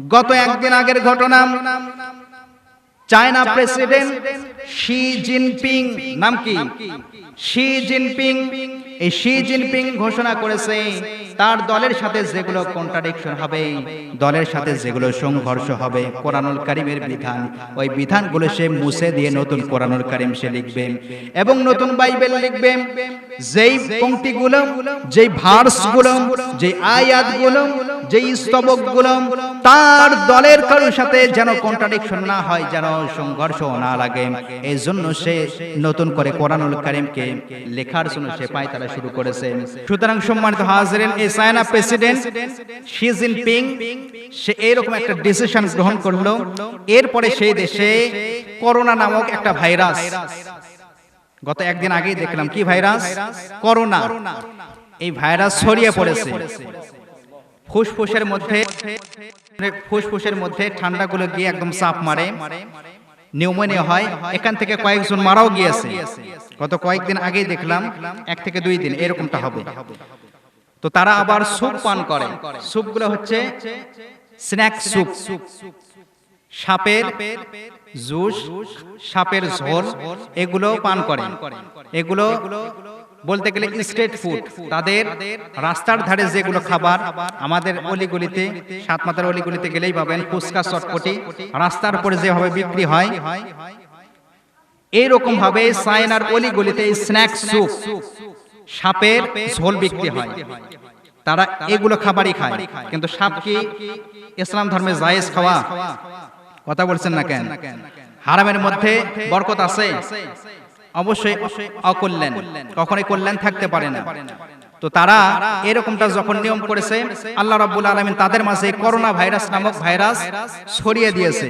গত একদিন আগের ঘটনা। চায়না প্রেসিডেন্ট শি জিনপিং নাম কি? শি জিনপিং এই শি জিনপিং ঘোষণা করেছে, তার দলের সাথে যেগুলো কন্ট্রাডিকশন হবে, দলের সাথে যেগুলো সংঘর্ষ হবে, কোরআনুল কারিমের বিধান, ওই বিধানগুলো সে মুছে দিয়ে নতুন কোরআনুল কারিম সে লিখবে এবং নতুন বাইবেল লিখবে। যেই পংক্তিগুলো, যেই ভার্সগুলো, যেই আয়াতগুলো, যেই স্তবকগুলো, তার দলের কারোর সাথে যেন কন্ট্রাডিকশন না হয়, যেন সংঘর্ষ না লাগে এই জন্য সে নতুন করে কোরআনুল কারিমকে লেখার জন্য সে পায়তারা শুরু করেছে। সুতরাং সম্মানিত হাজরেন এই চায়না প্রেসিডেন্ট শি জিনপিং সে এরকম একটা ডিসিশন গ্রহণ করল। এরপরে সেই দেশে করোনা নামক একটা ভাইরাস। গত একদিন আগেই দেখলাম কি ভাইরাস? করোনা। এই ভাইরাস ছড়িয়ে পড়েছে। ফুসফুসের মধ্যে ফুসফুসের মধ্যে ঠান্ডাগুলো গিয়ে একদম চাপ মারে। নিউমোনিয়া হয়। এখান থেকে কয়েকজন মারাও গিয়েছে। গত কয়েকদিন আগেই দেখলাম, এক থেকে দুই দিন এরকমটা হবে। তো তারা আবার স্যুপ পান করে। স্যুপগুলো হচ্ছে স্ন্যাক স্যুপ। সাপের জুস, সাপের ঝোল এগুলো পান করে। এগুলো বলতে গেলে স্ট্রিট ফুড। তাদের রাস্তার ধারে যেগুলো খাবার, আমাদের অলিগুলিতে সাত মাথার অলিগুলিতে গেলেই পাবেন ফুচকা, চটপটি। রাস্তার উপরে যেভাবে বিক্রি হয় এইরকম ভাবে চায়নার অলিগুলিতে স্ন্যাক্স স্যুপ, সাপের ঝোল বিক্রি হয়। তারা এগুলো খাবারই খায়। কিন্তু সাপ কি ইসলাম ধর্মে জায়েজ খাওয়া? কথা বলছেন না কেন? হারামের মধ্যে বরকত আছে? অবশ্যই অকল্যাণ। কখনোই কল্যাণ থাকতে পারে না। তো তারা এরকমটা যখন নিয়ম করেছে, আল্লাহ রাব্বুল আলামিন তাদের মাঝে করোনা ভাইরাস নামক ভাইরাস ছড়িয়ে দিয়েছে।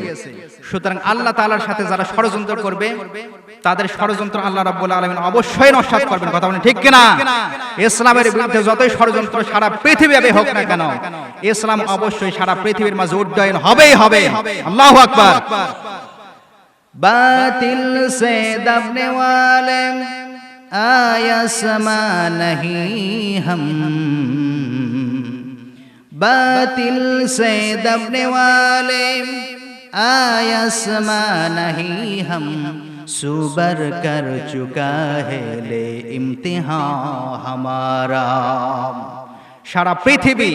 সুতরাং আল্লাহ তাআলার সাথে যারা ষড়যন্ত্র করবে, তাদের ষড়যন্ত্র আল্লাহ রাব্বুল আলামিন অবশ্যই নস্বাত করবেন। কথা বলেন ঠিক কিনা? ইসলামের বিরুদ্ধে যতই ষড়যন্ত্র সারা পৃথিবীব্যাপী হোক না কেন, ইসলাম অবশ্যই সারা পৃথিবীর মাঝে উদ্যয়ন হবেই হবে। আল্লাহু আকবার। বাতিল সে দাবনে ওয়ালে आया आयसमा नहीं हम बातिल से दबने वाले आया आयसमा नहीं हम सुबर कर चुका है ले इम्तिहा हमारा सारा पृथ्वी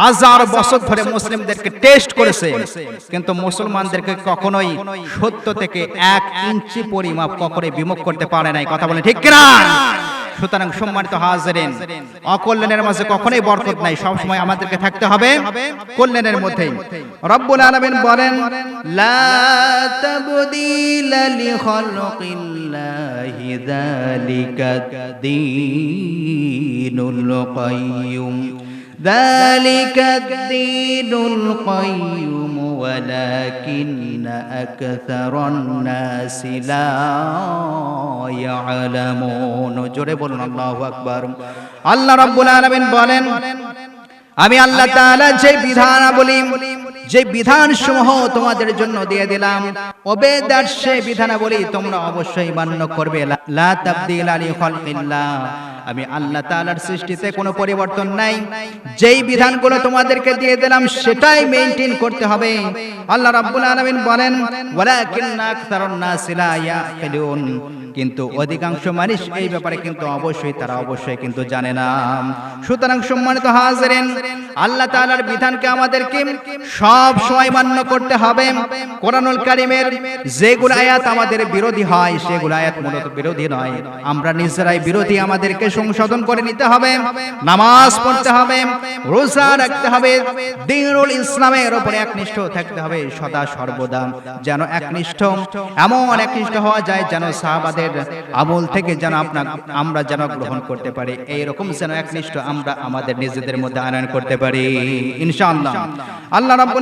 হাজার বছর ধরে মুসলিমদেরকে টেস্ট করেছে, কিন্তু মুসলমানদেরকে কখনোই সত্য থেকে এক ইঞ্চি পরিমাপ কখনোই বিমুখ করতে পারে নাই। কথা বলে ঠিক কিনা? সুতরাং সম্মানিত হাজারেন, অকল্যাণের মাঝে কখনোই বরকত নাই। আমাদেরকে থাকতে হবে কল্যাণের মধ্যে। রব্বুল আলামিন বলেন, লা ذلك الدين القيم ولكن أكثر الناس لا يعلمون জোরে বলুন আল্লাহু আকবার আল্লাহ রাব্বুল আলামিন বলেন আমি আল্লাহ তাআলা যে বিধানাবলী যে বিধান সমূহ তোমাদের জন্য দিয়ে দিলাম ওবেদার সে বিধানাবলী তোমরা অবশ্যই মান্য করবে। আমি আল্লাহ তাআলার সৃষ্টিতে কোনো পরিবর্তন নাই। যেই বিধানগুলো তোমাদেরকে দিয়ে দিলাম, সেটাই মেইনটেইন করতে হবে। আল্লাহ রাব্বুল আলামিন বলেন, ওয়ালাকিন্না আকতারুন নাস লা ইয়াকিলুন। কিন্তু অধিকাংশ মানুষ এই ব্যাপারে কিন্তু অবশ্যই, তারা অবশ্যই কিন্তু জানে না। সুতরাং সম্মানিত হাজরেন, আল্লাহ তাআলার বিধানকে আমাদেরকে সব সময় মান্য করতে হবে। কোরআনুল কারিমের যেগুলো আয়াত আমাদের বিরোধী হয়, সেগুলো আয়াত মূলত বিরোধী নয়। আমরা নিজেরাই বিরোধী, আমাদেরকে সংশোধন করে নিতে হবে। নামাজ পড়তে হবে, রোজা রাখতে হবে, দিনুল ইসলামের উপরে একনিষ্ঠ থাকতে হবে সদা সর্বদা। যেন একনিষ্ঠ, এমন একনিষ্ঠ হওয়া যায় যেন সাহাবাদের আমল থেকে যেন আপনার, আমরা যেন গ্রহণ করতে পারি। এইরকম যেন একনিষ্ঠ আমরা আমাদের নিজেদের মধ্যে আনয়ন করতে পারি। ইনশাআল্লাহ। আল্লাহ রাব্বুল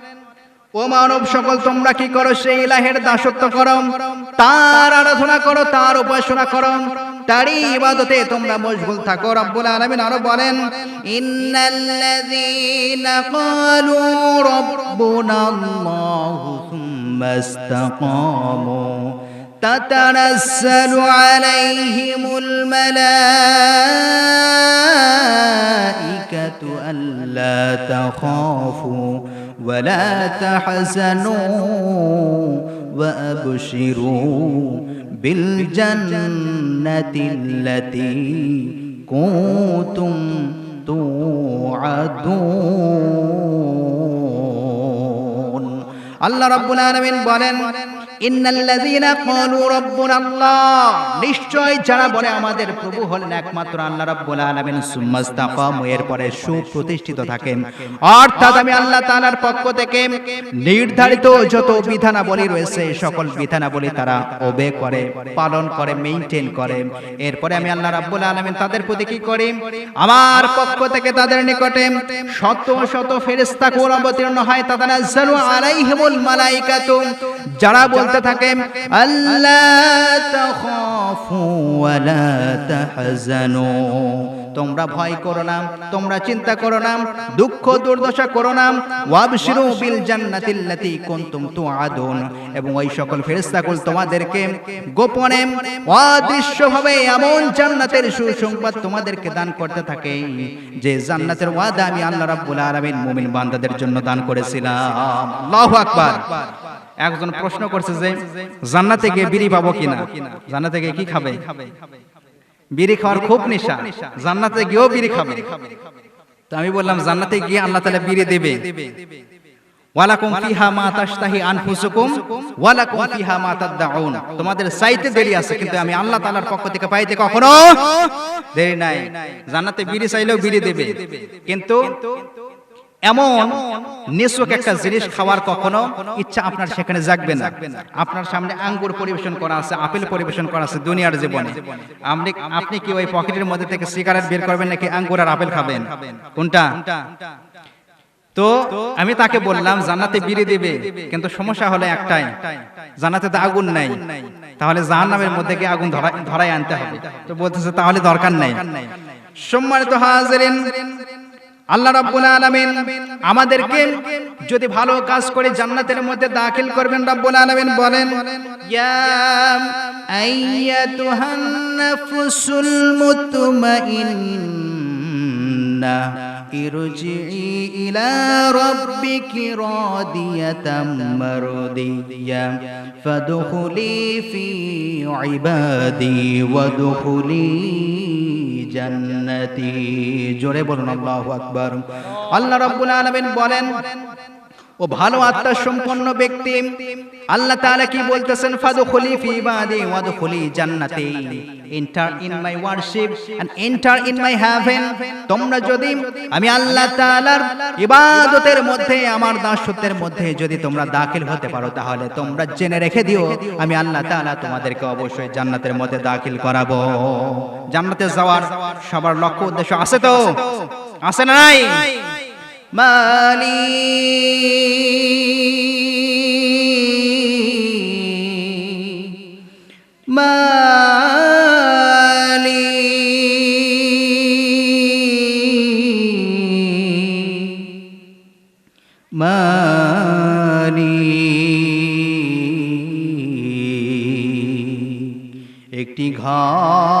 ও মানব সকল তোমরা কি করো সেই ইলাহের দাসত্ব করো তার আরাধনা করো তার উপাসনা করো তারই ইবাদতে তোমরা মশগুল থাকো রব্বুল আলামিন আরো বলেন ইন্নাল্লাযীনা ক্বালু রাব্বুনা আল্লাহু সুম্মা ইসতাকামু تتنزل عليهم الملائكة ألا تخافوا ولا تحزنوا وأبشروا بالجنة التي كنتم توعدون আল্লাহ রাব্বুল আলামিন বলেন এরপরে আমি আল্লাহ তাআলার পক্ষ নির্ধারিত যত বিধানাবলী রয়েছে, সকল বিধানাবলী তারা ওবে করে, পালন করে মেইনটেইন করে। এরপরে আমি আল্লাহ রাব্বুল আলামিন তাদের প্রতি কি করি? আমার পক্ষ থেকে তাদের নিকটে শত শত ফেরেশতা কোন অবতীর্ণ হয়। মালাইকাতু। যারা বলতে থাকে আল্লাহ তোমরা ভয় করো না তোমরা চিন্তা করো না দুঃখ দুর্দশা করো না। ওয়াবশিরু বিল জান্নাতিল্লাতি কুনতুম তুআদুন। এবং ওই সকল ফেরেশতাকুল তোমাদেরকে গোপনে অদৃশ্যভাবে এমন জান্নাতের সুসংবাদ তোমাদেরকে দান করতে থাকে যে জান্নাতের ওয়াদা আমি আল্লাহ রাব্বুল আলামিন মুমিন বান্দাদের জন্য দান করেছিলাম। আল্লাহু আকবার। একজন প্রশ্ন করছে যে, জান্নাতে গিয়ে বিড়ি পাবো কিনা? জান্নাতে গিয়ে কি খাবে? বিড়ি খাওয়ার খুব নেশা। জান্নাতে গিয়েও বিড়ি খাবে। তো আমি বললাম, জান্নাতে গিয়ে আল্লাহ তাআলা বিড়ি দেবে। ওয়ালাকুম ফিহা মা তাশতাহি আনফুসুকুম, ওয়ালাকুম ফিহা মা তোমাদের চাইতে দেরি আছে, কিন্তু আমি আল্লাহ তাআলার পক্ষ থেকে পাইতে কখনো দেরি নাই। জান্নাতে বিড়ি চাইলেও বিড়ি দেবে। কিন্তু এমন নিছক একটা জিনিস খাওয়ার কখনো ইচ্ছা আপনার সেখানে জাগবে না। আপনার সামনে আঙ্গুর পরিবেশন করা আছে, আপেল পরিবেশন করা আছে দুনিয়ার জীবনে। আপনি আপনি কি ওই পকেটের মধ্যে থেকে সিগারেট বের করবেন নাকি আঙ্গুর আর আপেল খাবেন? কোনটা? তো আমি তাকে বললাম, জান্নাতে বিড়ি দেবে, কিন্তু সমস্যা হলো একটাই, জান্নাতে তো আগুন নাই। তাহলে জাহান্নামের মধ্যে গিয়ে আগুন ধরা ধরাই আনতে হবে। তো বলতেছে, তাহলে দরকার নাই। সম্মানিত হাজিরিন আল্লাহ রাব্বুল আলামিন আমাদেরকে যদি ভালো কাজ করে জান্নাতের মধ্যে দাখিল করবেন, রাব্বুল আলামিন বলেন, ইয়া আইয়াতুহান নাফসুল মুতমাইন্না ইরজিই ইলা রাব্বিকি রাদিয়াতাম মারদিয়া ফাদখুলি ফি ইবাদি ওয়াদখুলি জান্নাতি জোরে বলুন আল্লাহু আকবার। আল্লাহ রাব্বুল আলামিন বলেন ও ভালো আত্মা সম্পন্ন ব্যক্তি। আল্লাহ তাআলা কি বলতেছেন? ফাদখুলি ফি ইবাদি ওয়াদখুলি জান্নাতি। Enter in my worship and enter in my heaven তোমরা যদি আমি আল্লাহ তাআলার ইবাদতের মধ্যে, আমার দাসত্বের মধ্যে যদি তোমরা দাখিল হতে পারো, তাহলে তোমরা জেনে রেখে দিও, আমি আল্লাহ তাআলা তোমাদেরকে অবশ্যই জান্নাতের মধ্যে দাখিল করাবো। জান্নাতে যাওয়ার সবার লক্ষ্য উদ্দেশ্য আছে তো? আছে না নাই? মালি মালি মালি একটি ঘর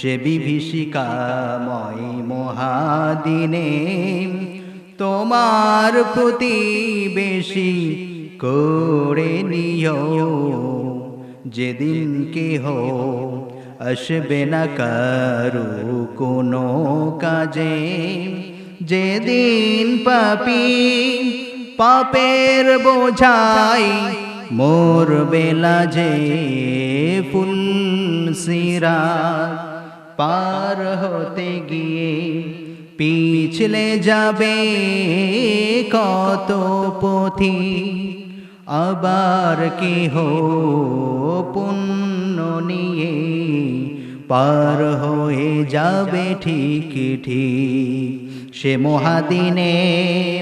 সে বিভীষিকাময় মহাদিনে তোমার প্রতিবেশী করে নিও। যেদিন কেহ আসবে না কারু কোনো কাজে, যেদিন পাপি পাপের বোঝাই মোর বেলা যে ফুল সিরা পার হতে গিয়ে পিছলে যাবে কত পথি, আবার কেহ পুণ্য নিয়ে পার হয়ে যাবে ঠিক ঠিক। সে মহাদিনে,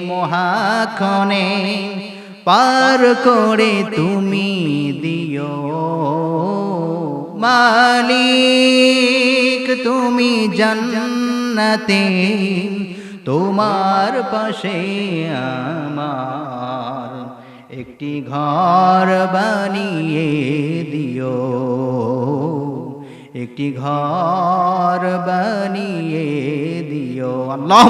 মহাক্ষণে পার করে তুমি মালিক, তুমি জান্নাতে, তোমার পাশে আমার একটি ঘর বানিয়ে দিও। একটি ঘর বানিয়ে দিও। আল্লাহ